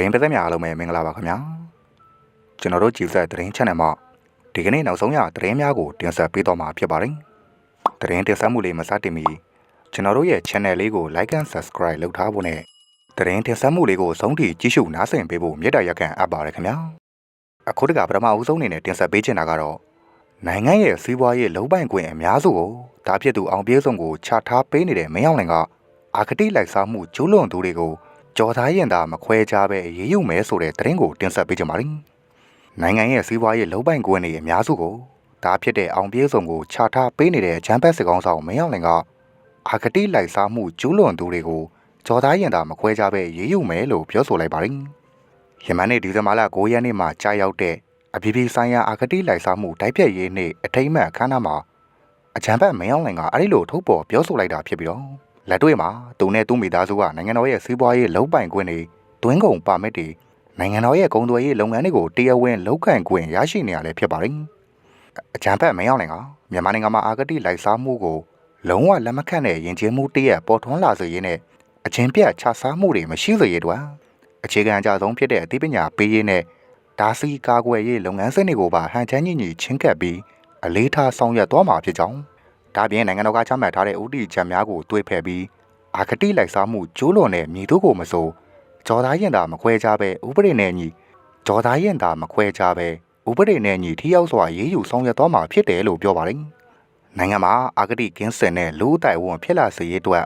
သတင်းပတ်သက်များအားလုံးပဲမင်္ဂလာပါခင်ဗျာကျွန်တော်တို့ကြည်ဆက်သတင်း channel မှာဒီကနေ့နောက်ဆုံးရသတင်းများကိုတင်ဆက်ပေးတော့မှာဖြစ်ပါတယ်သတင်းတင်ဆက်မှုလေးမစတင်မီကျွန်တော်တို့ရဲ့ channel လေးကို like and subscribe လုပ်ထားဖို့နဲ့သတင်းတင်ဆက်မှုလေးကိုဆုံးထိကြည့်ရှုနားဆင်ပေးဖို့မေတ္တာရက်ခံအပ်ပါတယ်ခင်ဗျာအခုတကပထမအဦးဆုံးအနေနဲ့တင်ဆက်ပေးချင်တာကတော့နိုင်ငံရဲ့စီးပွားရေးလုံးပိုင်ခွင့်အများစုကိုဒါဖြစ်သူအောင်ပြေးစုံကိုချထားပေးနေတဲ့မင်းအောင်လှိုင်ကအာခတိလိုက်စားမှုကျူးလွန်သူတွေကို ကြော်သားရင်သာမခွဲခြားပဲအေးအေးယူမယ်ဆိုတဲ့သတင်းကိုတင်ဆက်ပေးကြပါမယ်။နိုင်ငံရဲ့စီးပွားရေးလုံးပိုင်ခွင့်တွေအများစုကိုဒါဖြစ်တဲ့အောင်ပြေးစုံကိုချထားပေးနေတဲ့ဂျမ်ဘတ်စစ်ကောင်းဆောင်မင်းအောင်လှိုင်ကအာခတိလိုက်စားမှုကျူးလွန်သူတွေကိုကြော်သားရင်သာမခွဲခြားပဲအေးအေးယူမယ်လို့ပြောဆိုလိုက်ပါတယ်။ယမန်နေ့ဒီဇင်ဘာလ9ရက်နေ့မှာကြာရောက်တဲ့အပြည်ပြည်ဆိုင်ရာအာခတိလိုက်စားမှုတိုက်ဖြတ်ရေးနေ့အထိမ်းအမှတ်အခမ်းအနားမှာအကြံဖတ်မင်းအောင်လှိုင်ကအဲ့ဒီလိုထုတ်ပေါ်ပြောဆိုလိုက်တာဖြစ်ပြီးတော့ လက်တွေ့မှာသူနဲ့သူ့မိသားစုကနိုင်ငံတော်ရဲ့စီးပွားရေးလုံးပိုင်ခွင့်တွေတွင်းကုန်ပါမစ်တွေနိုင်ငံတော်ရဲ့ကုန်သွယ်ရေးလုပ်ငန်းတွေကိုတရားဝင်လုပ်ကိုင်ခွင့်ရရှိနေရလဲဖြစ်ပါတယ်အကြံဖတ်မင်းအောင်လှိုင်ကမြန်မာနိုင်ငံမှာအာခတိလိုက်စားမှုကိုလုံးဝလက်မခံတဲ့ယဉ်ကျေးမှုတရက်ပေါ်ထွန်းလာစေရေးနဲ့အချင်းပြတ်ခြစားမှုတွေမရှိစေရေးတို့အခြေခံအကြဆုံးဖြစ်တဲ့အသိပညာပေးရေးနဲ့ဒါစီကာကွယ်ရေးလုပ်ငန်းစဉ်တွေကိုပါဟန်ချမ်းညင်ညင်ချင်းကပ်ပြီးအလေးထားဆောင်ရွက်သွားမှာဖြစ်ကြောင်း ဒါပြင်နိုင်ငံတော်ကချမှတ်ထားတဲ့ဥတီချက်များကိုတွေးဖက်ပြီးအာခတိလိုက်စားမှုကျိုးလွန်တဲ့မြေသူကိုမဆိုဂျော်သားရင်သာမခွဲခြားပဲဥပဒေနဲ့ညီဂျော်သားရင်သာမခွဲခြားပဲဥပဒေနဲ့ညီထိရောက်စွာရေးယူဆောင်ရွက်သွားမှာဖြစ်တယ်လို့ပြောပါတယ်နိုင်ငံမှာအာဂတိကင်းစင်တဲ့လူအတိုင်ဝန်ဖြစ်လာစေရေးအတွက်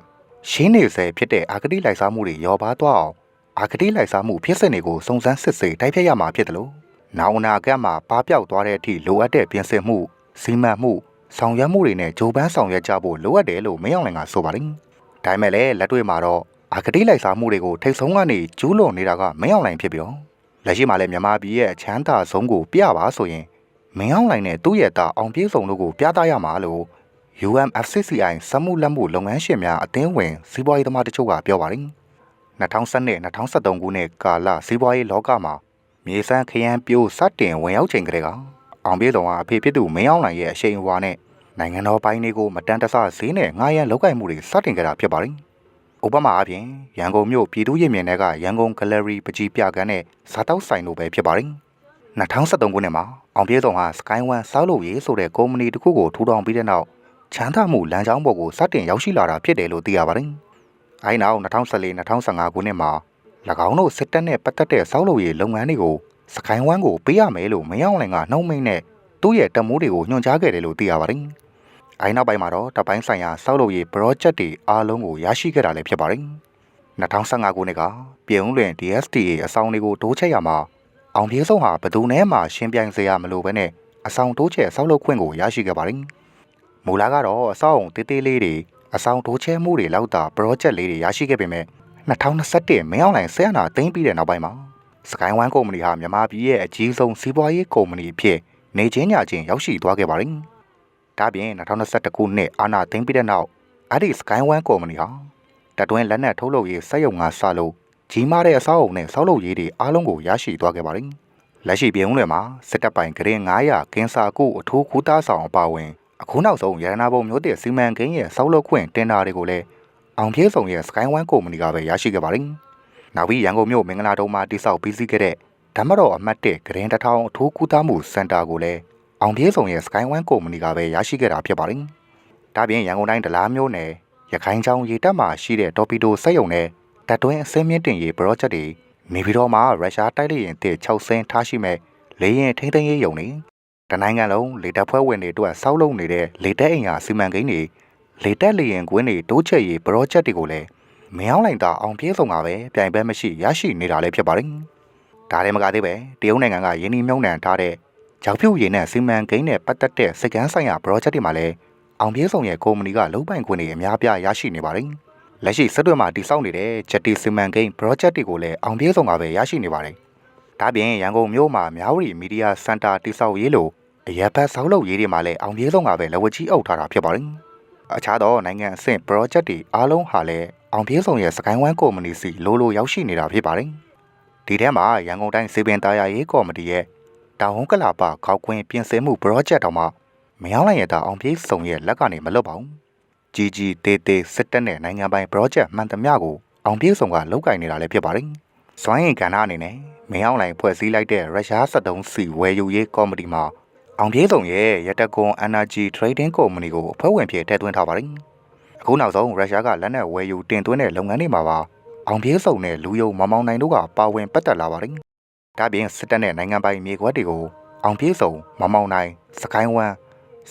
ရှင်းနေစေဖြစ်တဲ့အာဂတိလိုက်စားမှုတွေရောပါသွားအောင်အာဂတိလိုက်စားမှုဖြစ်စဉ်တွေကိုစုံစမ်းစစ်ဆေးတိုက်ဖျက်ရမှာဖြစ်တယ်လို့နောင်နာကတ်မှာပါပြောက်သွားတဲ့အထိလိုအပ်တဲ့ပြင်ဆင်မှုစီမံမှု ဆောင်ရွက်မှုတွေနဲ့ဂျိုးပန်းဆောင်ရွက်ကြဖို့လိုအပ်တယ်လို့မင်းအောင်လှိုင်ကဆိုပါတယ်။ဒါပေမဲ့လည်းလက်တွေ့မှာတော့အာဂတိလိုက်စားမှုတွေကိုထိတ်ဆုံးကနေကျူးလွန်နေတာကမင်းအောင်လှိုင်ဖြစ်ပြီးတော့လက်ရှိမှာလည်းမြန်မာပြည်ရဲ့အချမ်းသာဆုံးကိုပြပါဆိုရင်မင်းအောင်လှိုင်နဲ့သူ့ရဲ့တာအောင်ပြေးဆုံးတို့ကိုပြသရမှာလို့ UMFCCI စက်မှုလက်မှုလုပ်ငန်းရှင်များအသင်းဝင်စီးပွားရေးသမားတချို့ကပြောပါတယ်။2012 2013ခုနှစ်ကာလစီးပွားရေးလောကမှာမြေစမ်းခရမ်းပြိုးစတင်ဝင်ရောက်ချိန်ကလေးကအောင်ပြေးဆုံးကအဖေဖြစ်သူမင်းအောင်လှိုင်ရဲ့အရှိန်အဝါနဲ့ နိုင်ငံတော်ပိုင်းတွေကိုမတန်တဆဈေးနဲ့ငှားရမ်းလောက်ကိုင်မှုတွေစတင်ကြတာဖြစ်ပါတယ်။ဥပမာအပြင်ရန်ကုန်မြို့ပြည်သူ့ရင်မြင်တွေကရန်ကုန်ဂယ်လရီပကြီးပြကန်းနဲ့ဇာတောက်ဆိုင်တို့ပဲဖြစ်ပါတယ်။2013ခုနှစ်မှာအောင်ပြေးဆောင်ဟာ Sky One စောက်လို့ရေးဆိုတဲ့ကုမ္ပဏီတစ်ခုကိုထူထောင်ပြီးတဲ့နောက်ချမ်းသာမှုလမ်းကြောင်းပေါ်ကိုစတင်ရောက်ရှိလာတာဖြစ်တယ်လို့သိရပါတယ်။အဲဒီနောက်2014-2015ခုနှစ်မှာ၎င်းတို့စစ်တပ်နဲ့ပတ်သက်တဲ့စောက်လို့ရေးလုပ်ငန်းတွေကို Sky One ကိုပေးရမယ်လို့မယောင်းလင်ကနှုံးမိန်နဲ့သူ့ရဲ့တမိုးတွေကိုညွှန်ကြားခဲ့တယ်လို့သိရပါတယ်။ အိုင်းနောက်ပိုင်းမှာတော့တပိုင်းဆိုင်ရာစောက်လုပ်ရေး project တွေအားလုံးကိုရရှိခဲ့တာလည်းဖြစ်ပါတယ်။2015ခုနှစ်ကပြည်ုံလွင် DSTA အဆောင်တွေကိုတိုးချက်ရမှာအောင်ပြေဆုံးဟာဘသူနဲ့မှရှင်းပြိုင်စရာမလိုဘဲနဲ့အဆောင်တိုးချက်ဆောက်လုပ်ခွင့်ကိုရရှိခဲ့ပါတယ်။မူလာကတော့အဆောင်တေးသေးလေးတွေအဆောင်တိုးချက်မှုတွေလောက်တာ project လေးတွေရရှိခဲ့ပေမဲ့2021မင်းအောင်လိုင်ဆဲနာသိမ်းပြီးတဲ့နောက်ပိုင်းမှာ Sky One ကုမ္ပဏီဟာမြန်မာပြည်ရဲ့အကြီးဆုံးစီးပွားရေးကုမ္ပဏီအဖြစ်နေချင်းညချင်းရောက်ရှိသွားခဲ့ပါတယ်။ ဒါပြင်2021ခုနှစ်အာဏာသိမ်းပြီးတဲ့နောက်အဲ့ဒီ Sky One ကုမ္ပဏီဟာတတွင်းလက်နက်ထုတ်လုပ်ရေးစက်ရုံကစလို့ကြီးမားတဲ့အဆောက်အုံနဲ့ဆောက်လုပ်ရေးတွေအားလုံးကိုရရှိသွားခဲ့ပါတယ်။လက်ရှိပြည်ုံးတွေမှာစစ်တပ်ပိုင်ဂရင်900ကင်းစာကုအထူးခူးသားဆောင်အပါဝင်အခုနောက်ဆုံးရတနာဘုံမျိုးတည်စီမံကိန်းရဲ့ဆောက်လုပ်ခွင့်တင်တာတွေကိုလည်းအောင်ပြေဆောင်ရဲ့ Sky One ကုမ္ပဏီကပဲရရှိခဲ့ပါတယ်။နောက်ပြီးရန်ကုန်မြို့မင်္ဂလာတုံးမှာတိစောက်ပြီးစီးခဲ့တဲ့ဓမ္မတော်အမှတ်1ဂရင်တထောင်အထူးကူးသားမှုစင်တာကိုလည်း အောင်ပြေးဆောင်ရဲ့ Sky One ကုမ္ပဏီကပဲရရှိခဲ့တာဖြစ်ပါတယ်။ဒါပြင်ရန်ကုန်တိုင်းဒလားမျိုးနယ်ရခိုင်ချောင်းရေတပ်မှာရှိတဲ့တော်ပီတိုစက်ရုံနဲ့တပ်တွင်းအစင်းမြင့်တင်ရေး project တွေနေပြည်တော်မှာရုရှားတိုက်လေယာဉ်တစ်6ဆင်းထားရှိမဲ့လေယာဉ်ထိန်းသိမ်းရေးရုံတွေတနိုင်ငံလုံးလေတပ်ဖွဲ့ဝင်တွေအတွက်စောက်လုပ်နေတဲ့လေတပ်အိမ်ယာစီမံကိန်းတွေလေတပ်လေယာဉ်ကွင်းတွေတိုးချဲ့ရေး project တွေကိုလည်းမင်းအောင်လိုင်တာအောင်ပြေးဆောင်ကပဲပြိုင်ဘက်မရှိရရှိနေတာလည်းဖြစ်ပါတယ်။ဒါလည်းမကသေးပဲတရုတ်နိုင်ငံကယင်းနှမြုံနှံထားတဲ့ ကြောက်ဖြူရည်နဲ့စီမံကိန်းနဲ့ပတ်သက်တဲ့စကန်ဆိုင်ရာ project တွေမှာလည်းအောင်ပြေးဆောင်ရဲ့ကုမ္ပဏီကလုံးပိုင်ခွင့်တွေအများပြားရရှိနေပါတယ်။လက်ရှိစစ်တွေမှာတည်ဆောက်နေတဲ့ Jetty စီမံကိန်း project တွေကိုလည်းအောင်ပြေးဆောင်ကပဲရရှိနေပါတယ်။ဒါပြင်ရန်ကုန်မြို့မှာမြဝတီမီဒီယာစင်တာတည်ဆောက်ရေးလို့အရက်ဘတ်ဆောက်လုပ်ရေးတွေမှာလည်းအောင်ပြေးဆောင်ကပဲလက်ဝကြီးအုပ်ထားတာဖြစ်ပါတယ်။အခြားသောနိုင်ငံအဆင့် project တွေအားလုံးဟာလည်းအောင်ပြေးဆောင်ရဲ့စကိုင်းဝမ်ကုမ္ပဏီစီလိုလိုရောက်ရှိနေတာဖြစ်ပါတယ်။ဒီထဲမှာရန်ကုန်တိုင်းစေပင်သားရရေးကော်မတီရဲ့ တောင်ဟုံးကလာပခေါက်ခွင်းပြင်ဆင်မှု project တောင်မှမယောင်းလိုက်ရတာအောင်ပြေးစုံရဲ့လက်ကနေမလွတ်ပါဘူး။ကြီးကြီးတေးသေးစစ်တပ်နဲ့နိုင်ငံပိုင် project မှန်သမျှကိုအောင်ပြေးစုံကလောက်ကင်နေတာလည်းဖြစ်ပါတယ်စွမ်းရင်ကဏ္ဍအနေနဲ့မင်းအောင်လှိုင်ဖွဲ့စည်းလိုက်တဲ့ရုရှား73စီဝယ်ယူရေးကော်မတီမှာအောင်ပြေးဆောင်ရဲ့ရတကွန် Energy Trading Company ကိုအဖွဲ့ဝင်ဖြစ်ထည့်သွင်းထားပါတယ်။အခုနောက်ဆုံးရုရှားကလက်နက်ဝယ်ယူတင်သွင်းတဲ့လုပ်ငန်းတွေမှာပါအောင်ပြေးဆောင်နဲ့လူယုံမမောင်နိုင်တို့ကပါဝင်ပတ်သက်လာပါတယ်။ ဒါပြင်စစ်တပ်နဲ့နိုင်ငံပိုင်မြေကွက်တွေကိုအောင်ပြေးဆောင်မမောင်နိုင်စကိုင်းဝမ်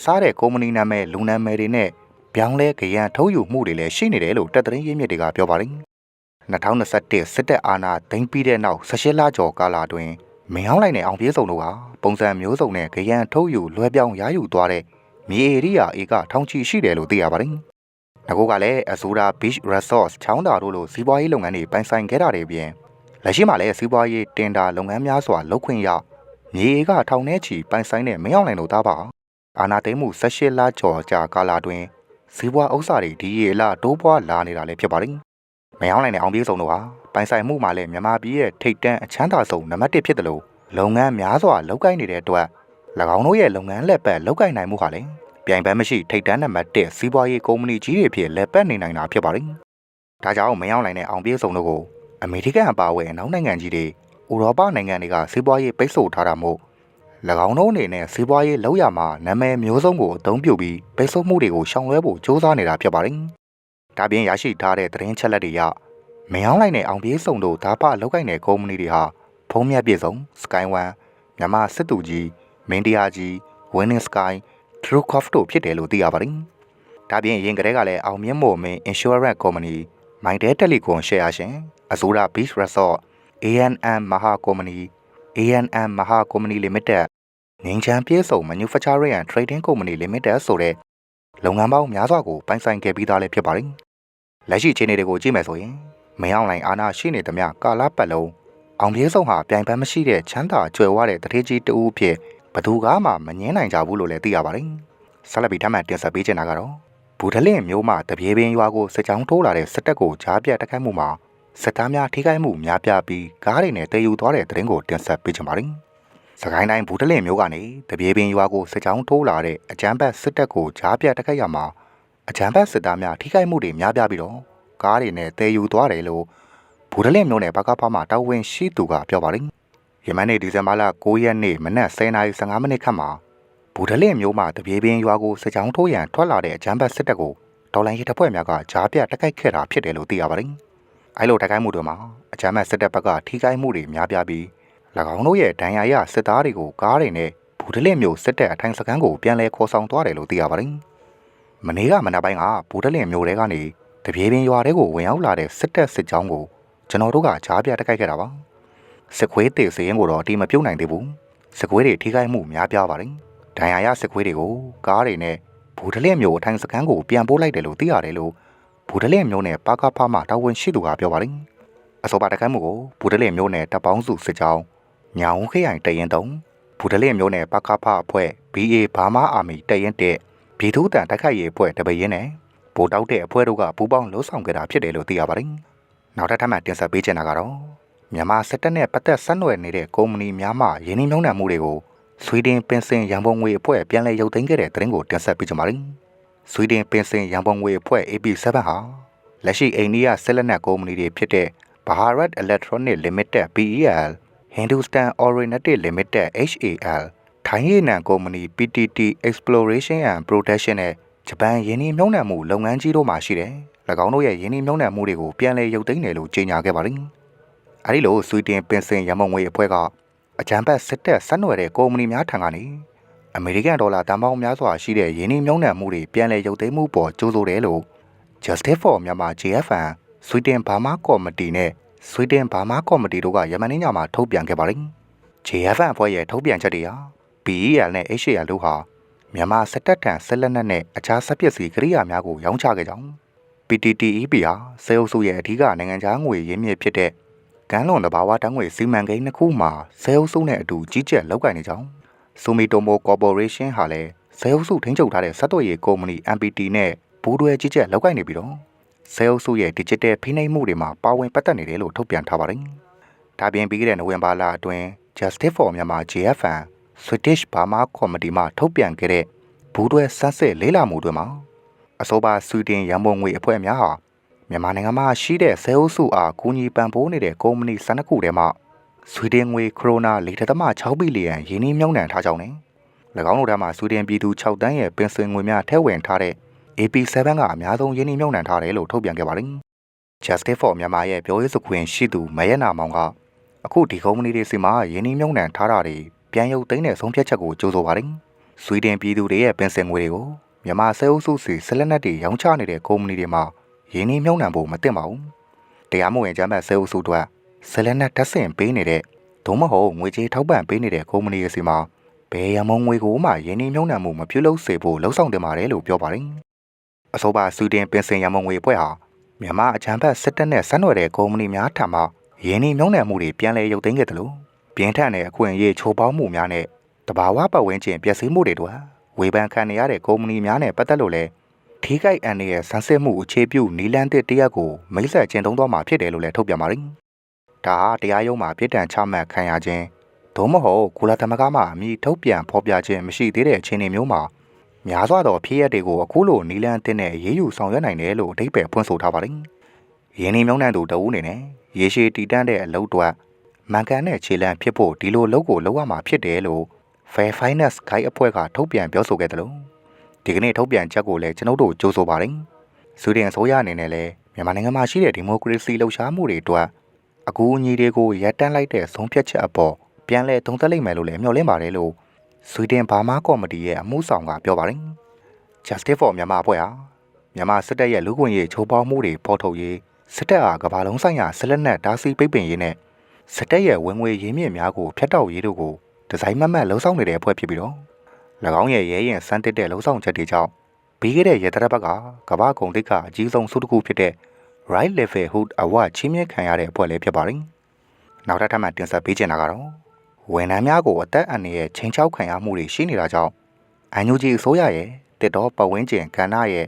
စားတဲ့ကုမ္ပဏီနာမည်လူနာမည်တွေနဲ့ပြောင်းလဲကြရန်ထုတ်ယူမှုတွေလည်းရှိနေတယ်လို့တပ်သတင်းရင်းမြစ်တွေကပြောပါတယ်။2021စစ်တပ်အာဏာသိမ်းပြီးတဲ့နောက်18လကျော်ကာလအတွင်းမင်းအောင်လှိုင်နဲ့အောင်ပြေးစုံတို့ကပုံစံမျိုးစုံနဲ့ကြရန်ထုတ်ယူလွှဲပြောင်းရယူသွားတဲ့မြေဧရိယာဧကထောင်ချီရှိတယ်လို့သိရပါတယ်။ငါကလည်း Azura Beach Resorts ချောင်းတာတို့လိုစီးပွားရေးလုပ်ငန်းတွေပိုင်ဆိုင်ခဲ့တာတွေပြင် လက်ရှိမှာလည်းစီးပွားရေးတင်တာလုပ်ငန်းများစွာလုပ်ခွင့်ရမြေဧကထောင်ထဲချီပိုင်ဆိုင်တဲ့မင်းအောင်လှိုင်တို့သားပါအာဏာသိမ်းမှု18လကျော်ကြာကာလအတွင်းဇီးပွားဥစ္စာတွေဒီရေလတိုးပွားလာနေတာလည်းဖြစ်ပါတယ်။မယောင်းနိုင်တဲ့အောင်ပြေးစုံတို့ဟာပိုင်ဆိုင်မှုမှာလည်းမြန်မာပြည်ရဲ့ထိပ်တန်းအချမ်းသာဆုံးနံပါတ်1ဖြစ်တယ်လို့လုပ်ငန်းများစွာလုပ်ကိုင်နေတဲ့အတွက်၎င်းတို့ရဲ့လုပ်ငန်းလက်ပတ်လုပ်ကိုင်နိုင်မှုဟာလည်းပြိုင်ဘက်မရှိထိပ်တန်းနံပါတ်1စီးပွားရေးကုမ္ပဏီကြီးတွေဖြစ်လက်ပတ်နေနိုင်တာဖြစ်ပါတယ်။ဒါကြောင့်မယောင်းနိုင်တဲ့အောင်ပြေးစုံတို့ကို အမေရိကန်အပါအဝင်နောက်နိုင်ငံကြီးတွေဥရောပနိုင်ငံတွေကစီးပွားရေးပိတ်ဆို့ထားတာမို့၎င်းတို့အနေနဲ့စီးပွားရေးလောက်ရမှာနာမည်မျိုးစုံကိုအသုံးပြုပြီးပိတ်ဆို့မှုတွေကိုရှောင်လွှဲဖို့စ조사နေတာဖြစ်ပါတယ်။ဒါပြင်ရရှိထားတဲ့သတင်းချက်လက်တွေအရမင်းအောင်လိုက်နဲ့အောင်ပြေးစုံတို့ဓာပလောက်ကိုင်းတဲ့ကုမ္ပဏီတွေဟာဖုံးမြတ်ပြည်စုံ Sky One မြန်မာစစ်တူကြီးမင်းတရားကြီး Winning Sky Truecoff တို့ဖြစ်တယ်လို့သိရပါတယ်။ဒါပြင်ရင်ကလေးကလည်းအောင်မြင့်မို့မင်း Insurance Company Mindel Telecom ရှယ်ယာရှင် Azura Beach Resort ANM မဟာကုမ္ပဏီ ANM မဟာကုမ္ပဏီ Limited ငင်းချမ်းပြေးစုံ Manufacturing and Trading Company Limited ဆိုတဲ့လုပ်ငန်းပေါင်းများစွာကိုပိုင်ဆိုင်ခဲ့ပြီးသားလည်းဖြစ်ပါတယ်။လက်ရှိအခြေအနေတွေကိုကြည့်မယ်ဆိုရင်မင်းအောင်လိုင်အာဏာရှိနေသမျှကာလပတ်လုံးအောင်ပြေးစုံဟာပြိုင်ပန်းမရှိတဲ့ချမ်းသာကြွယ်ဝတဲ့တထေးကြီးတဦးဖြစ်ဘသူကမှမငင်းနိုင်ကြဘူးလို့လည်းသိရပါတယ်။ဆက်လက်ပြီးထပ်မံတင်ဆက်ပေးချင်တာကတော့ ဘူဒလင့်မျိုးမှတပြေးပင်ရွာကိုစစ်ကြောင်းထိုးလာတဲ့စစ်တပ်ကိုကြားပြတ်တိုက်ခိုက်မှုမှာစစ်သားများထိခိုက်မှုများပြားပြီးကားတွေနဲ့တည်ယူသွားတဲ့တရင်ကိုတင်ဆက်ပေးချင်ပါတယ်။စကိုင်းတိုင်းဘူတလင်မျိုးကနေတပြေးပင်ရွာကိုစစ်ကြောင်းထိုးလာတဲ့အကြမ်းဖက်စစ်တပ်ကိုကြားပြတ်တိုက်ခိုက်ရမှာအကြမ်းဖက်စစ်သားများထိခိုက်မှုတွေများပြားပြီးတော့ကားတွေနဲ့တည်ယူသွားတယ်လို့ဘူတလင်မျိုးနယ်ဘကဖားမှာတာဝန်ရှိသူကပြောပါတယ်။ယမန်နေ့ဒီဇင်ဘာလ9ရက်နေ့မနက်10:15မိနစ်ခန့်မှာ ဘူတလင်မျိုးမှာတပြေးပင်ရွာကိုစစ်ကြောင်းထိုးရန်ထွက်လာတဲ့အကြမ်းဖက်စစ်တပ်ကိုတော်လိုင်းရဲတပ်ဖွဲ့များကကြားပြတ်တိုက်ခိုက်ခဲ့တာဖြစ်တယ်လို့သိရပါတယ်။အဲလိုတိုက်ခိုက်မှုတွေမှာအကြမ်းဖက်စစ်တပ်ဘက်ကထိခိုက်မှုတွေများပြားပြီး၎င်းတို့ရဲ့ဒဏ်ရာရစစ်သားတွေကိုကားတွေနဲ့ဘူဒလင့်မျိုးစစ်တပ်အထိုင်စခန်းကိုပြန်လည်ခေါ်ဆောင်သွားတယ်လို့သိရပါတယ်။မနေ့ကမနက်ပိုင်းကဘူဒလင့်မျိုးတွေကနေတပြေးပင်ရွာတွေကိုဝင်ရောက်လာတဲ့စစ်တပ်စစ်ကြောင်းကိုကျွန်တော်တို့ကကြားပြတိုက်ခိုက်ခဲ့တာပါ။စစ်ခွေးတေစရင်ကိုတော့အတိမပြုတ်နိုင်သေးဘူး။စစ်ခွေးတွေထိခိုက်မှုများပြားပါတယ်။ ဒဏ်ရာရစစ်ခွေးတွေကိုကားတွေနဲ့ဘူဒလင့်မျိုးအထိုင်စခန်းကိုပြန်ပို့လိုက်တယ်လို့သိရတယ်လို့ဘူဒလင့်မျိုးနဲ့ပါကဖားမှတာဝန်ရှိသူကပြောပါတယ်။အဆိုပါတခိုင်းမှုကိုဘူဒလင့်မျိုးနဲ့တပ်ပေါင်းစုစစ်ကြောင်းညောင်ခရိုင်တရင်တုံဘူဒလင့်မျိုးနဲ့ပါကဖားအဖွဲ့ BA ဘာမာအာမီတရင်တဲ့ပြည်သူ့တန်တိုက်ခိုက်ရေးအဖွဲ့တပရင်နဲ့ဗိုလ်တောက်တဲ့အဖွဲ့တို့ကပူးပေါင်းလှုပ်ဆောင်ကြတာဖြစ်တယ်လို့သိရပါတယ်။နောက်ထပ်ထပ်မံတင်ဆက်ပေးချင်တာကတော့မြန်မာစစ်တပ်နဲ့ပတ်သက်ဆက်နွယ်နေတဲ့ကုမ္ပဏီများမှရင်းနှီးမြှုပ်နှံမှုတွေကို ဆွီဒင်ပင်စင်ရန်ပုံငွေအဖွဲ့ပြန်လည်ရုပ်သိမ်းခဲ့တဲ့သတင်းကိုတင်ဆက်ပေးကြပါမယ်။ဆွီဒင်ပင်စင်ရန်ပုံငွေအဖွဲ့ AP7 ဟာလက်ရှိအိန္ဒိယဆက်လက်နက်ကုမ္ပဏီတွေဖြစ်တဲ့ Bharat Electronic Limited BEL, Hindustan Aeronautic Limited HAL, ထိုင်းရေနံကုမ္ပဏီ PTT Exploration and Protection နဲ့ဂျပန်ယင်းနှိမ့်မြုံနှံမှုလုပ်ငန်းကြီးတို့မှရှိတယ်။၎င်းတို့ရဲ့ယင်းနှိမ့်မြုံနှံမှုတွေကိုပြန်လည်ရုပ်သိမ်းတယ်လို့ကြေညာခဲ့ပါတယ်။အဲဒီလိုဆွီဒင်ပင်စင်ရန်ပုံငွေအဖွဲ့က အကြံဖက်စစ်တပ်ဆက်နွယ်တဲ့ကုမ္ပဏီများထံကနေအမေရိကန်ဒေါ်လာတန်ပေါင်းများစွာရှိတဲ့ယင်းနှိမ့်မြုံနှံမှုတွေပြန်လည်ရုပ်သိမ်းမှုပေါ်ကြိုးဆိုတယ်လို့ Justice for Myanmar JFN ဆွီဒင်ဘာမာကော်မတီနဲ့ဆွီဒင်ဘာမာကော်မတီတို့ကယမန်နေ့ညမှာထုတ်ပြန်ခဲ့ပါတယ်။ JFN အဖွဲ့ရဲ့ထုတ်ပြန်ချက်တွေဟာ BEL နဲ့ HAL တို့ဟာမြန်မာစစ်တပ်ထံဆက်လက်နက်နဲ့အခြားစက်ပစ္စည်းကိရိယာများကိုရောင်းချခဲ့ကြောင်း PTTEP ဟာစေအုပ်စုရဲ့အဓိကနိုင်ငံခြားငွေရင်းမြစ်ဖြစ်တဲ့ ကမ်းလွန်တဘာဝတန်းငွေစီမံကိန်းနှစ်ခုမှာစေအုပ်စုနဲ့အတူကြီးကြပ်လုပ်ကိုင်နေကြောင်း Sumitomo Corporation ဟာလည်းဇဲအုပ်စုထိန်းချုပ်ထားတဲ့စက်တော်ရည်ကုမ္ပဏီ MPT နဲ့ဘူးတွဲကြီးကြပ်လောက်ကိုင်းနေပြီးတော့ဇဲအုပ်စုရဲ့ digital ဖိနှိပ်မှုတွေမှာပါဝင်ပတ်သက်နေတယ်လို့ထုတ်ပြန်ထားပါတယ်။ဒါပြင်ပြီးခဲ့တဲ့နိုဝင်ဘာလအတွင်း Justice for Myanmar JFN Swedish Burma Committee မှထုတ်ပြန်ခဲ့တဲ့ဘူးတွဲစမ်းစစ်လေးလာမှုတွေမှာအဆိုပါဆွီဒင်ရန်ပုံငွေအဖွဲ့များဟာ မြန်မာနိုင်ငံမှာရှိတဲ့ဆဲအုပ်စုအားကူညီပံ့ပိုးနေတဲ့ကုမ္ပဏီ12ခုထဲမှာဆွီဒင်ငွေခရိုနာ4.6ဘီလီယံယင်းနှိမ့်မြုံနှံထားကြောင်းနဲ့၎င်းတို့ထဲမှာဆွီဒင်ပြည်သူ6တန်းရဲ့ပင်စင်ငွေများထည့်ဝင်ထားတဲ့ AP7 ကအများဆုံးယင်းနှိမ့်မြုံနှံထားတယ်လို့ထုတ်ပြန်ခဲ့ပါတယ်။ Justice for မြန်မာရဲ့ပြောရေးဆိုခွင့်ရှိသူမယနာမောင်ကအခုဒီကုမ္ပဏီတွေစီမှာယင်းနှိမ့်မြုံနှံထားတာတွေပြန်ရုပ်သိမ်းတဲ့ဆုံးဖြတ်ချက်ကိုကြိုးဆိုပါတယ်။ဆွီဒင်ပြည်သူတွေရဲ့ပင်စင်ငွေတွေကိုမြန်မာဆဲအုပ်စုစီဆက်လက်နက်တွေရောင်းချနေတဲ့ကုမ္ပဏီတွေမှာ ရင်းနှီးမြှုပ်နှံဖို့မသင့်ပါဘူး။တရားမဝင်ကြမ်းဖက်ဆဲအုပ်စုတို့ဆက်လက်နက်တက်ဆင်ပေးနေတဲ့ဒုမဟုတ်ငွေကြေးထောက်ပံ့ပေးနေတဲ့ကုမ္ပဏီတွေစီမှာဘယ်ရမုံငွေကိုမှရင်းနှီးမြှုပ်နှံမှုမပြုလုပ်စေဖို့လှုံ့ဆော်တင်ပါတယ်လို့ပြောပါတယ်။အဆိုပါဆွီဒင်ပင်စင်ရမုံငွေအဖွဲ့ဟာမြန်မာအချမ်းဖက်စစ်တပ်နဲ့ဆက်နွယ်တဲ့ကုမ္ပဏီများထံမှရင်းနှီးမြှုပ်နှံမှုတွေပြန်လည်ရုပ်သိမ်းခဲ့တယ်လို့ပြင်းထန်တဲ့အခွင့်အရေးချိုးဖောက်မှုများနဲ့တဘာဝပတ်ဝန်းကျင်ပျက်စီးမှုတွေတို့ဝေဖန်ခံနေရတဲ့ကုမ္ပဏီများနဲ့ပတ်သက်လို့လည်း ထိခိုက်အန်ရဲ့ဆန်းစစ်မှုအခြေပြုနီလန်းတစ်တရက်ကိုမိတ်ဆက်ကျင်းသုံးသွားမှာဖြစ်တယ်လို့လည်းထုတ်ပြန်ပါတယ်။ဒါဟာတရားရုံးမှာပြည်တံချမှတ်ခံရခြင်းသို့မဟုတ်ကုလသမဂ္ဂမှအမိထုတ်ပြန်ဖော်ပြခြင်းမရှိသေးတဲ့အခြေအနေမျိုးမှာများစွာသောဖြစ်ရပ်တွေကိုအခုလိုနီလန်းတစ်နဲ့ရေးယူဆောင်ရွက်နိုင်တယ်လို့အဓိပ္ပာယ်ဖွင့်ဆိုထားပါတယ်။ရင်းနှီးမြှုပ်နှံသူတဦးအနေနဲ့ရေရှည်တည်တံ့တဲ့အလုပ်တွေမှန်ကန်တဲ့ခြေလှမ်းဖြစ်ဖို့ဒီလိုလုပ်ကိုလုပ်ရမှာဖြစ်တယ်လို့ Fair Finance Guide အဖွဲ့ကထုတ်ပြန်ပြောဆိုခဲ့တယ်လို့ ဒီကနေ့ထုတ်ပြန်ချက်ကိုလည်းကျွန်ုပ်တို့ကြိုးဆိုပါတယ်။ဆွေဒင်အစိုးရအနေနဲ့လည်းမြန်မာနိုင်ငံမှာရှိတဲ့ဒီမိုကရေစီလှုပ်ရှားမှုတွေအတွက်အကူအညီတွေကိုရပ်တန့်လိုက်တဲ့ဆုံးဖြတ်ချက်အပေါ်ပြန်လည်သုံးသပ်လိုက်မယ်လို့လည်းမျှော်လင့်ပါတယ်လို့ဆွေဒင်ဘာမာကော်မတီရဲ့အမှုဆောင်ကပြောပါတယ်။ Justice for မြန်မာအဖွဲ့ဟာမြန်မာစစ်တပ်ရဲ့လူ့ခွင့်ရေးချိုးဖောက်မှုတွေပေါ်ထုတ်ရေးစစ်တပ်အားကမ္ဘာလုံးဆိုင်ရာဆက်လက်နက်တားဆီးပိတ်ပင်ရေးနဲ့စစ်တပ်ရဲ့ဝင်ငွေရင်းမြစ်များကိုဖျက်တောက်ရေးတို့ကိုဒီဇိုင်းမတ်မတ်လှုံ့ဆော်နေတဲ့အဖွဲ့ဖြစ်ပြီးတော့၎ င်းရဲ့ရဲရင်စမ်းတစ်တဲ့လှုံ့ဆော်ချက်တွေကြောင့်ပြီးခဲ့တဲ့ရဲတပ်ဘက်ကကမ္ဘာကုန်တိတ်ကအကြီးဆုံးစုတစ်ခုဖြစ်တဲ့ Right Level Hood Award ချီးမြှင့်ခံရတဲ့အဖွဲ့လေးဖြစ်ပါတယ်။နောက်ထပ်မှတင်ဆက်ပေးချင်တာကတော့ဝန်ထမ်းများကိုအသက်အန္တရာယ်ချိန်ချောက်ခံရမှုတွေရှိနေတာကြောင့်အန်ယူဂျီအစိုးရရဲ့တစ်တော်ပတ်ဝန်းကျင်ကဏ္ဍရဲ့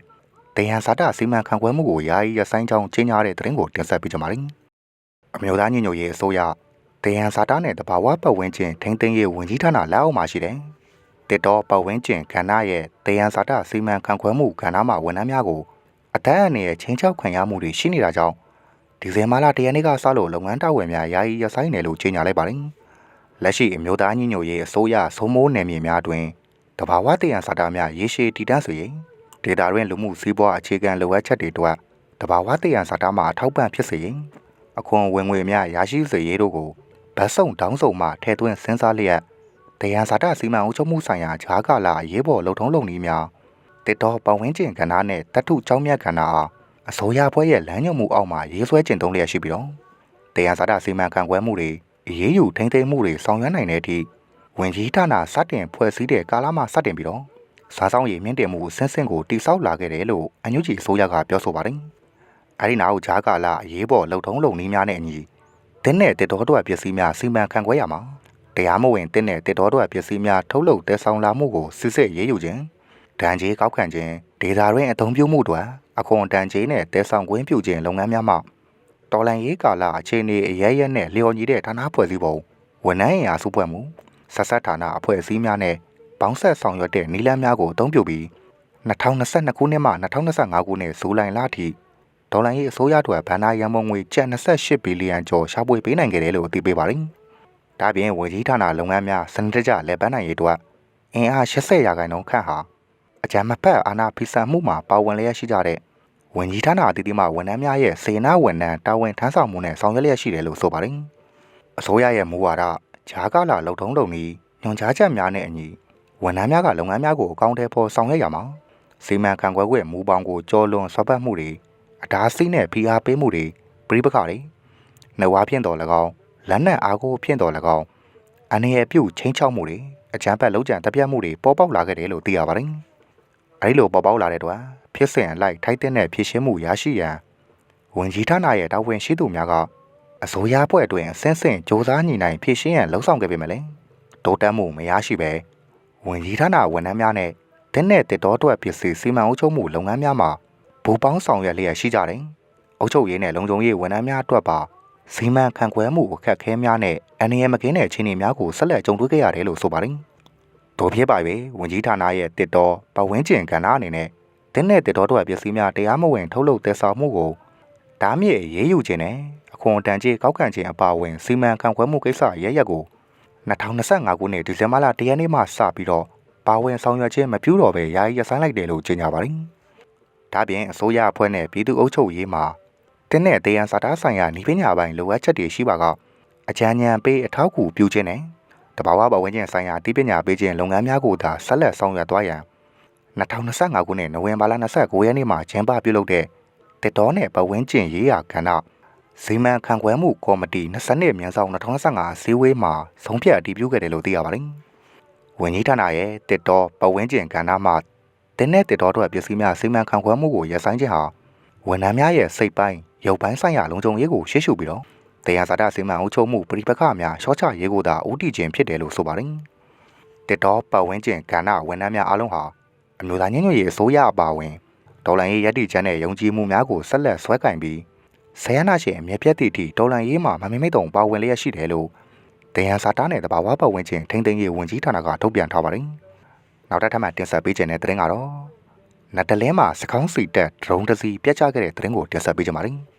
တရားစာတစီမံခန့်ခွဲမှုကိုယာယီရဆိုင်ကြောင်းကြီးညာတဲ့သတင်းကိုတင်ဆက်ပေးကြပါမယ်။အမျိုးသားညီညွတ်ရေးအစိုးရတရားစာတနဲ့တဘာဝပတ်ဝန်းကျင်ထိန်းသိမ်းရေးဝန်ကြီးဌာနလက်အောက်မှာရှိတယ်။ တစ်တော်ပတ်ဝန်းကျင်ကဏ္ဍရဲ့တယံဇာတစီမံခန့်ခွဲမှုကဏ္ဍမှာဝန်ထမ်းများကိုအသက်အန္တရာယ်ချင်းချောက်ခံရမှုတွေရှိနေတာကြောင့်ဒီဇင်ဘာလတရနေ့ကစလို့လုပ်ငန်းတာဝန်များယာယီရပ်ဆိုင်းတယ်လို့ကြေညာလိုက်ပါတယ်။လက်ရှိအမျိုးသားညီညွတ်ရေးအစိုးရစိုးမိုးနယ်မြေများတွင်တဘာဝတယံဇာတများရေရှည်တည်တံ့စေရင်ဒေတာတွင်လူမှုစည်းပွားအခြေခံလိုအပ်ချက်တွေအတွက်တဘာဝတယံဇာတမှာအထောက်ပံ့ဖြစ်စေရင်အခွန်ဝင်ငွေများရရှိစေရေးတို့ကိုဗတ်စုံတောင်းစုံမှထဲသွင်းစဉ်းစားလျက် တရားဇာတစီမံအုပ်ချုပ်မှုဆိုင်ရာဂျားကာလာအရေးပေါ်လှုပ်ထုံးလုပ်နည်းများတစ်တော်ပဝင်းကျင်ကဏ္ဍနဲ့တထုကြောင်းမြတ်ကဏ္ဍအားအစိုးရဖွဲ့ရဲ့လမ်းညွှန်မှုအောက်မှာရေးဆွဲကျင့်သုံးလျက်ရှိပြီးတော့တရားဇာတစီမံခန့်ခွဲမှုတွေအရေးယူထိန်းသိမ်းမှုတွေဆောင်ရွက်နိုင်တဲ့အထိဝင်ကြီးဌာနစတင်ဖွဲ့စည်းတဲ့ကာလမှစတင်ပြီးတော့စားဆောင်ရည်မြင့်တင်မှုဆင်းဆင်းကိုတိစောက်လာခဲ့တယ်လို့အညွှန်ကြီးအစိုးရကပြောဆိုပါတယ်။အဲဒီနောက်ဂျားကာလာအရေးပေါ်လှုပ်ထုံးလုပ်နည်းများနဲ့အညီတင်းနဲ့တစ်တော်တို့ပစ္စည်းများစီမံခန့်ခွဲရမှာ တရားမဝင်တဲ့တဲ့တော်တော်ပစ္စည်းများထုတ်လုပ်တဲဆောင်လာမှုကိုစစ်စစ်ရေးယူခြင်းဒဏ်ကြေးကောက်ခံခြင်းဒေတာတွင်အသုံးပြုမှုတွေအခွန်တန်ကြေးနဲ့တဲဆောင်ခွင့်ပြုခြင်းလုပ်ငန်းများမှာတော်လန်ရေးကာလအခြေအနေအရရက်နဲ့လျော်ညီတဲ့ဌာနဖွဲ့စည်းပုံဝန်ထမ်းရာစုဖွဲ့မှုဆက်ဆက်ဌာနအဖွဲ့အစည်းများနဲ့ပေါင်းဆက်ဆောင်ရွက်တဲ့နည်းလမ်းများကိုအသုံးပြုပြီး2022ခုနှစ်မှ2025ခုနှစ်ဇူလိုင်လအထိဒေါ်လာရေးအစိုးရတို့ဗန်နာရန်မုံငွေကျပ်28ဘီလီယံကျော်ရှာဖွေပေးနိုင်ခဲ့တယ်လို့သိပေးပါတယ်။ ဒါပြင်ဝန်ကြီးဌာနလုပ်ငန်းများစနစ်တကျလက်ပန်းနိုင်ရေးအတွက်အင်အား80ရာခိုင်နှုန်းခန့်ဟာအကြမ်းမဖက်အာဏာဖိစံမှုမှာပါဝင်လျက်ရှိကြတဲ့ဝန်ကြီးဌာနအသီးသီးမှဝန်ထမ်းများရဲ့စေနာဝန်ထမ်းတာဝန်ထမ်းဆောင်မှုနဲ့ဆောင်ရွက်လျက်ရှိတယ်လို့ဆိုပါတယ်။အစိုးရရဲ့မူဝါဒဂျာကာလာလုံထုံးလုံနည်းညွန်ကြားချက်များနဲ့အညီဝန်ထမ်းများကလုပ်ငန်းများကိုအကောင့်ထဲပေါ်ဆောင်ရွက်ရမှာစီမံခန့်ခွဲခွင့်မူပေါင်းကိုကြော်လွန်ဆွပတ်မှုတွေအတားဆီးနဲ့ဖိအားပေးမှုတွေပြိပခါတွေနှဝါဖြင့်တော်၎င်း လက်နက်အားကိုဖြင့်တော်၎င်းအနေရပြုတ်ချင်းချောက်မှုတွေအကြမ်းဖက်လုံးကြံတပြတ်မှုတွေပေါ်ပေါက်လာခဲ့တယ်လို့သိရပါတယ်။အဲဒီလိုပေါ်ပေါက်လာတဲ့တော့ဖြစ်စဉ်အလိုက်ထိုက်တဲ့ဖြစ်ရှင်းမှုရရှိရန်ဝန်ကြီးဌာနရဲ့တာဝန်ရှိသူများကအစိုးရဖွဲ့အတွင်းအစင်းစင်စ조사ညီနိုင်ဖြစ်ရှင်းရန်လှုံ့ဆော်ခဲ့ပေမဲ့လည်းတိုးတက်မှုမရရှိပဲဝန်ကြီးဌာနဝန်ထမ်းများနဲ့တင်းနဲ့တစ်တော်အတွက်ဖြစ်စီစီမံအုပ်ချုပ်မှုလုပ်ငန်းများမှာဘူပေါင်းဆောင်ရွက်လျက်ရှိကြတယ်။အုပ်ချုပ်ရေးနဲ့လုံခြုံရေးဝန်ထမ်းများအတွက်ပါ စီမံခန့်ခွဲမှုအခက်အခဲများနဲ့အန္တရာယ်မကင်းတဲ့အခြေအနေများကိုဆက်လက်ကြုံတွေ့ခဲ့ရတယ်လို့ဆိုပါတယ်။တို့ဖြစ်ပါပဲဝန်ကြီးဌာနရဲ့တစ်တော်ပဝင်းကျင်ကဏ္ဍအနေနဲ့တင်းနဲ့တစ်တော်တို့ပစ္စည်းများတရားမဝင်ထုတ်လုပ်တည်ဆောက်မှုကိုတားမြစ်ရေးယူခြင်းနဲ့အခွန်တန်ကြေးကောက်ခံခြင်းအပါအဝင်စီမံခန့်ခွဲမှုကိစ္စရရက်ကို2025ခုနှစ်ဒီဇင်ဘာလ1ရက်နေ့မှစပြီးတော့ပါဝင်ဆောင်ရွက်ခြင်းမပြုတော့ဘဲယာယီရပ်ဆိုင်းလိုက်တယ်လို့ကြေညာပါတယ်။ဒါပြင်အစိုးရအဖွဲ့နဲ့ပြည်သူ့အုပ်ချုပ်ရေးမှာ တင်းနဲ့တေးရန်စာတားဆိုင်ရာဤပညာပိုင်းလိုအပ်ချက်တွေရှိပါကအကြံဉာဏ်ပေးအထောက်အကူပြုခြင်းနဲ့တဘာဝပတ်ဝန်းကျင်ဆိုင်ရာတည်ပညာပေးခြင်းလုပ်ငန်းများကိုသာဆက်လက်ဆောင်ရွက်သွားရန်2025ခုနှစ်နိုဝင်ဘာလ29ရက်နေ့မှာကျင်းပပြုလုပ်တဲ့တက်တော်နဲ့ပတ်ဝန်းကျင်ရေးရာကဏ္ဍဇီမံခံခွဲမှုကော်မတီ22မြန်ဆောင်2025ဈေးဝေးမှာဆုံးဖြတ်အတည်ပြုခဲ့တယ်လို့သိရပါတယ်။ဝန်ကြီးဌာနရဲ့တက်တော်ပတ်ဝန်းကျင်ကဏ္ဍမှာတင်းနဲ့တက်တော်တို့ပစ္စည်းများဇီမံခံခွဲမှုကိုရပ်ဆိုင်းခြင်းဟာဝန်ထမ်းများရဲ့စိတ်ပိုင်း ရုပ်ပိုင်းဆိုင်ရာလုံခြုံရေးကိုရှေ့ရှုပြီးတော့တရားစာတဇီမံအုပ်ချုပ်မှုပြိပခများရှော့ချရေးကိုသာဦးတည်ခြင်းဖြစ်တယ်လို့ဆိုပါတယ်။တက်တော်ပတ်ဝန်းကျင်ကဏ္ဍဝန်ထမ်းများအားလုံးဟာအမျိုးသားညညရေးအစိုးရအပါအဝင်ဒေါ်လာရေးရည်တည်ချက်နဲ့ယုံကြည်မှုများကိုဆက်လက်ဆွဲကင်ပြီးဆယနာရှင်အမြဲပြတ်သည့်အထိဒေါ်လာရေးမှာမမိမိတုံပါဝင်လျက်ရှိတယ်လို့တရားစာတားနဲ့တဘာဝပတ်ဝန်းကျင်ထိမ့်သိမ်းရေးဝန်ကြီးဌာနကထုတ်ပြန်ထားပါတယ်။နောက်တစ်ထပ်မှတင်ဆက်ပေးခြင်းတဲ့သတင်းကတော့နတ်တလင်းမှာစကောင်းစီတက်ဒရုန်းတစ်စီးပြတ်ကျခဲ့တဲ့သတင်းကိုတင်ဆက်ပေးကြပါမယ်။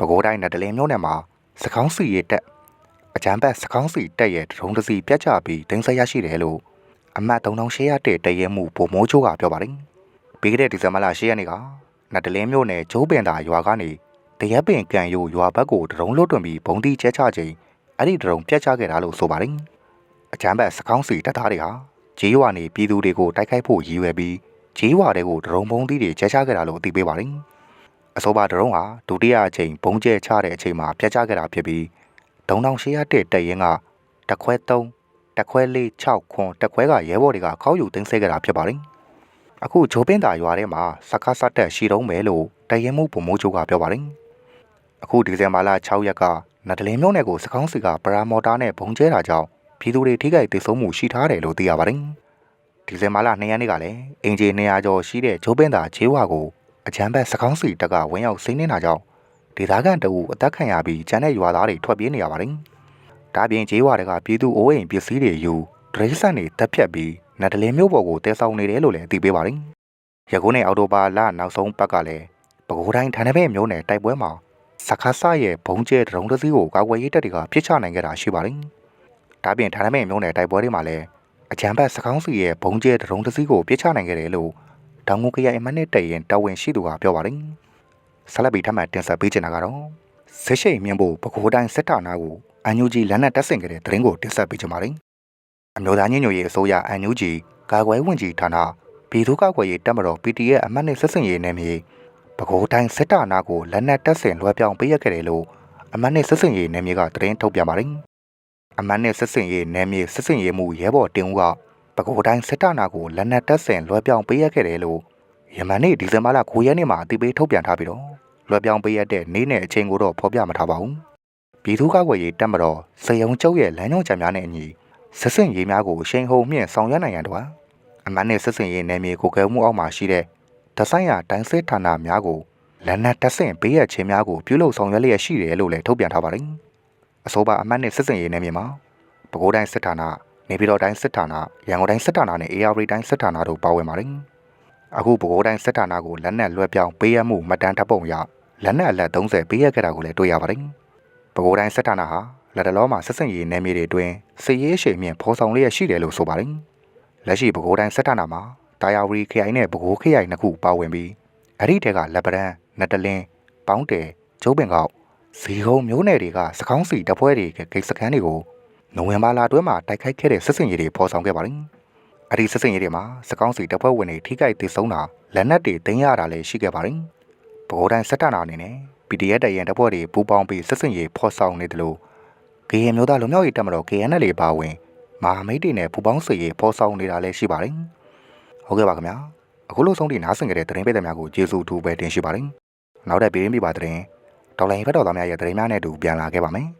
ပဲခူးတိုင်းနတ်တလင်းမြို့နယ်မှာစကောင်းစီရဲ့တက်အကြမ်းဖက်စကောင်းစီတက်ရဲ့ဒရုန်းတစ်စီးပြတ်ကျပြီးဒိန်းဆက်ရရှိတယ်လို့အမတ်3800တဲ့တရဲမှုဗိုလ်မိုးချိုးကပြောပါတယ်။ပြီးခဲ့တဲ့ဒီဇင်ဘာလ10ရက်နေ့ကနတ်တလင်းမြို့နယ်ကျိုးပင်သာရွာကနေတရက်ပင်ကန်ယိုရွာဘက်ကိုဒရုန်းလွတ်တွင်ပြီးဘုံတီကျဲချချိန်အဲ့ဒီဒရုန်းပြတ်ချခဲ့တာလို့ဆိုပါတယ်။အကြမ်းဖက်စကောင်းစီတပ်သားတွေဟာဂျေးရွာနေပြည်သူတွေကိုတိုက်ခိုက်ဖို့ရည်ရွယ်ပြီးဂျေးရွာတွေကိုဒရုန်းဘုံတီတွေကျဲချခဲ့တာလို့အသိပေးပါတယ်။ အဆိုပါဒရုန်းဟာဒုတိယအချိန်ဘုံကျဲချတဲ့အချိန်မှာပြတ်ချခဲ့တာဖြစ်ပြီး3800တဲ့တပ်ရင်းကတခွဲ3တခွဲ4 6ခွန်တခွဲကရဲဘော်တွေကခောက်ယူတင်းဆဲခဲ့တာဖြစ်ပါတယ်။အခုဂျိုပင်းတာရွာထဲမှာစကားစတက်ရှိတော့မယ်လို့တရင်မှုပုံမိုးချိုးကပြောပါတယ်။အခုဒီဇင်ဘာလ6ရက်ကနဒလင်းမြို့နယ်ကိုစကောင်းစီကပရာမော်တာနဲ့ဘုံကျဲတာကြောင့်ပြည်သူတွေထိခိုက်ဒေဆုံးမှုရှိထားတယ်လို့သိရပါတယ်။ဒီဇင်ဘာလ2ရက်နေ့ကလည်းအင်ဂျီ200ကျော်ရှိတဲ့ဂျိုပင်းတာခြေဝါကို အချမ်းဘက်စကောင်းစီတက်ကဝင်းရောက်စိမ့်နေတာကြောင့်ဒေသခံတအူအသက်ခံရပြီးကျန်တဲ့ရွာသားတွေထွက်ပြေးနေရပါတယ်။ဒါပြင်ခြေဝါတွေကပြည်သူအိုးအိမ်ပစ္စည်းတွေယူဒရိစန်တွေတက်ဖြတ်ပြီးနဒလင်းမြို့ပေါ်ကိုတဲဆောင်နေတယ်လို့လည်းသိပေးပါတယ်။ရကုန်းနဲ့အော်တိုဘာလနောက်ဆုံးပတ်ကလည်းပဲခူးတိုင်းဌာနဘဲမျိုးနယ်တိုက်ပွဲမှာစခါဆရဲ့ဘုံကျဲဒရုန်းတစည်းကိုကာကွယ်ရေးတပ်တွေကပြစ်ချနိုင်ခဲ့တာရှိပါတယ်။ဒါပြင်ဌာနဘဲမျိုးနယ်တိုက်ပွဲတွေမှာလည်းအကြံဖတ်စကောင်းစီရဲ့ဘုံကျဲဒရုန်းတစည်းကိုပြစ်ချနိုင်ခဲ့တယ်လို့ တောင်ငူခရိုင်အမနစ်တရင်တာဝန်ရှိသူကပြောပါတယ်။ဆလဘီထမှတင်ဆက်ပေးချင်တာကတော့ဆက်ရှိန်မြင့်ဖို့ပဲခူးတိုင်းစစ်တာနာကိုအန်ယူဂျီလက်နက်တပ်ဆင်ခဲ့တဲ့သတင်းကိုတင်ဆက်ပေးချင်ပါတယ်။အမျိုးသားညညရေးအစိုးရအန်ယူဂျီကာကွယ်ဝင်ကြီးဌာနပြည်သူ့ကာကွယ်ရေးတပ်မတော် PTA အမတ်နဲ့ဆက်ဆင်ရေးနယ်မြေပဲခူးတိုင်းစစ်တာနာကိုလက်နက်တပ်ဆင်လွှဲပြောင်းပေးရခဲ့တယ်လို့အမတ်နဲ့ဆက်ဆင်ရေးနယ်မြေကသတင်းထုတ်ပြန်ပါတယ်။အမတ်နဲ့ဆက်ဆင်ရေးနယ်မြေဆက်ဆင်ရေးမှုရဲဘော်တင်ဦးက ပဲခူးတိုင်းစစ်တာနာကိုလက်နက်တပ်ဆင်လွှဲပြောင်းပေးရခဲ့တယ်လို့ယမန်နေ့ဒီဇင်ဘာလ9ရက်နေ့မှာအသိပေးထုတ်ပြန်ထားပြီးတော့လွှဲပြောင်းပေးရတဲ့နေ့နဲ့အချိန်ကိုတော့ဖော်ပြမထားပါဘူး။ပြည်သူ့ကာကွယ်ရေးတပ်မတော်စေယုံကျုပ်ရဲ့လမ်းညွှန်ချက်များနဲ့အညီဆက်ဆင်ရေးများကိုအရှိန်ဟုန်မြင့်ဆောင်ရွက်နိုင်ရန်တော့အမတ်နဲ့ဆက်ဆင်ရေးနယ်မြေကိုကဲမှုအောက်မှာရှိတဲ့ဒဆိုင်ရာတိုင်းစစ်ဌာနများကိုလက်နက်တပ်ဆင့်ပေးရခြင်းများကိုပြုလုပ်ဆောင်ရွက်လျက်ရှိတယ်လို့လည်းထုတ်ပြန်ထားပါတယ်။အဆိုပါအမတ်နဲ့ဆက်ဆင်ရေးနယ်မြေမှာပဲခူးတိုင်းစစ်ဌာန နေပြည်တော်တိုင်းစစ်ဌာနရန်ကုန်တိုင်းစစ်ဌာနနဲ့ AR တိုင်းစစ်ဌာနတို့ပါဝင်ပါတယ်။အခုပဲခူးတိုင်းစစ်ဌာနကိုလက်နက်လွှဲပြောင်းပေးရမှုမှတ်တမ်းထပ်ပုံရလက်နက်အလက်30ပေးရခဲ့တာကိုလည်းတွေ့ရပါတယ်။ပဲခူးတိုင်းစစ်ဌာနဟာလက်တလောမှာဆက်ဆံရေးနယ်မြေတွေအတွင်းစစ်ရေးအရှိန်မြင့်ဖော်ဆောင်လျက်ရှိတယ်လို့ဆိုပါတယ်။လက်ရှိပဲခူးတိုင်းစစ်ဌာနမှာတာယာဝရီခရိုင်နဲ့ပဲခူးခရိုင်နှစ်ခုပါဝင်ပြီးအဲ့ဒီတဲကလက်ပရန်နတလင်းပေါင်းတယ်ကျုပ်ပင်ကောက်ဇီကုံမျိုးနယ်တွေကစကောင်းစီတပွဲတွေကဂိတ်စခန်းတွေကို နိုဝင်ဘာလအတွင်းမှာတိုက်ခိုက်ခဲ့တဲ့စစ်စင်ရေးတွေဖော်ဆောင်ခဲ့ပါတယ်။အဲ့ဒီစစ်စင်ရေးတွေမှာစကောင်းစီတပွဲဝင်တွေထိခိုက်ဒေဆုံးတာလက်နက်တွေတင်ရတာလည်းရှိခဲ့ပါတယ်။ဗဟိုတိုင်းစစ်တပ်နာအနေနဲ့ PDF တရင်တပွဲတွေပူးပေါင်းပြီးစစ်စင်ရေးဖော်ဆောင်နေတယ်လို့ကရင်မျိုးသားလူမျိုးရေးတပ်မတော် KNL ပါဝင်မဟာမိတ်တွေနဲ့ပူးပေါင်းစစ်ရေးဖော်ဆောင်နေတာလည်းရှိပါတယ်။ဟုတ်ကဲ့ပါခင်ဗျာ။အခုလိုဆုံးထိနားဆင်ကြတဲ့သတင်းပေးတဲ့များကိုကျေးဇူးထူးပဲတင်ရှိပါတယ်။နောက်တဲ့ပြည်ရင်းပြပါတဲ့ဒေါ်လာရင်ဖက်တော်သားများရဲ့သတင်းများနဲ့အတူပြန်လာခဲ့ပါမယ်။